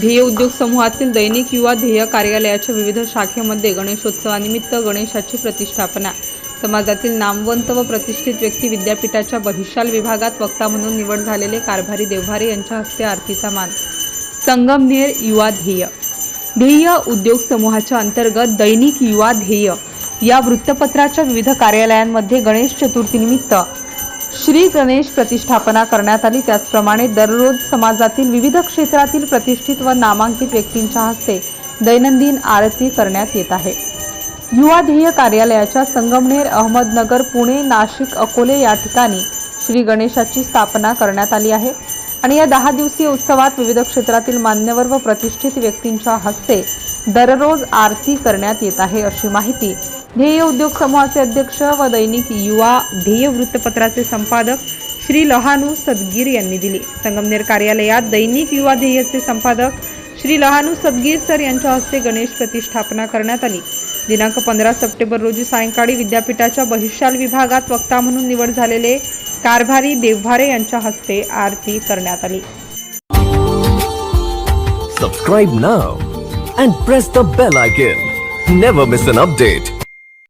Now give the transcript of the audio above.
ध्येय उद्योग समूहातील दैनिक युवा ध्येय कार्यालयाच्या विविध शाखेमध्ये गणेशोत्सवानिमित्त गणेशाची प्रतिष्ठापना. समाजातील नामवंत व प्रतिष्ठित व्यक्ती विद्यापीठाच्या बहिशाल विभागात वक्ता म्हणून निवड झालेले कारभारी देवभारे यांच्या हस्ते आरतीचा मान. संगमनेर युवा ध्येय. ध्येय उद्योग समूहाच्या अंतर्गत दैनिक युवा ध्येय. या वृत्तपत्राच्या विविध कार्यालयांमध्ये गणेश चतुर्थीनिमित्त श्री गणेश प्रतिष्ठापना करण्यात आली. त्याचप्रमाणे दररोज समाजातील विविध क्षेत्रातील प्रतिष्ठित व नामांकित व्यक्तींच्या हस्ते दैनंदिन आरती करण्यात येत आहे. युवा ध्येय कार्यालयाच्या संगमनेर अहमदनगर पुणे नाशिक अकोले या ठिकाणी श्री गणेशाची स्थापना करण्यात आली आहे. आणि या दहा दिवसीय उत्सवात विविध क्षेत्रातील मान्यवर व प्रतिष्ठित व्यक्तींच्या हस्ते दररोज आरती करण्यात येत आहे अशी माहिती ध्येय उद्योग समूहाचे अध्यक्ष व दैनिक युवा ध्येय वृत्तपत्राचे संपादक श्री लहानू सदगीर यांनी दिली. संगमनेर कार्यालयात दैनिक युवा ध्येयचे संपादक श्री लहानू सदगीर सर यांच्या हस्ते गणेश प्रतिष्ठापना करण्यात आली. दिनांक पंधरा सप्टेंबर रोजी सायंकाळी विद्यापीठाच्या बहिशाल विभागात वक्ता म्हणून निवड झालेले कारभारी देवभारे यांच्या हस्ते आरती करण्यात आली. Subscribe now and press the bell icon never miss an update